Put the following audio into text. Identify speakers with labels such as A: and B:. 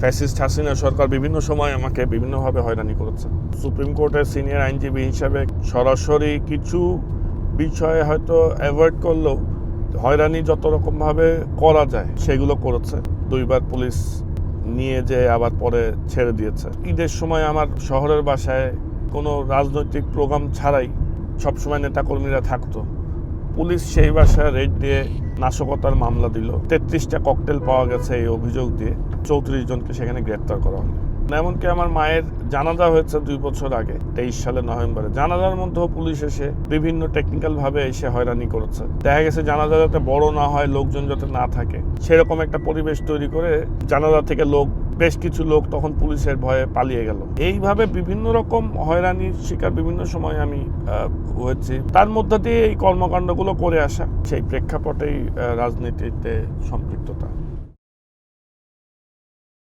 A: Fascist Hasina সরকার বিভিন্ন সময় আমাকে বিভিন্নভাবে হয়রানি করেছে। সুপ্রিম কোর্টের সিনিয়র আইনজীবী হিসাবে সরাসরি কিছু বিষয়ে হয়তো অ্যাভয়েড করলেও হয়রানি যত রকমভাবে করা যায়, সেগুলো করেছে। দুইবার পুলিশ নিয়ে যে আবার পরে ছেড়ে দিয়েছে। ঈদের সময় আমার শহরের বাসায় কোনো রাজনৈতিক প্রোগ্রাম ছাড়াই সবসময় নেতাকর্মীরা থাকতো। পুলিশ সেই বাসায় রেড দিয়ে নাশকতার মামলা দিল। তেত্রিশটা ককটেল পাওয়া গেছে এই অভিযোগ দিয়ে। চৌত্রিশ জনকে সেখানে গ্রেপ্তার করা হলো। এমনকি আমার মায়ের জানাজা হয়েছে দুই বছর আগে, তেইশ সালে নভেম্বরে। জানাজার মধ্যেও পুলিশ এসে বিভিন্ন টেকনিক্যাল ভাবে এসে হয়রানি করেছে। দেখা গেছে জানাজা যাতে বড় না হয়, লোকজন যাতে না থাকে। সেরকম একটা পরিবেশ তৈরি করে জানাজা থেকে লোক, বেশ কিছু লোক তখন পুলিশের ভয়ে পালিয়ে গেল। এইভাবে বিভিন্ন রকম হয়রানির শিকার বিভিন্ন সময় আমি হয়েছি। তার মধ্যে দিয়ে এই কর্মকাণ্ডগুলো করে আসা সেই প্রেক্ষাপটেই রাজনীতিতে সম্পৃক্ততা।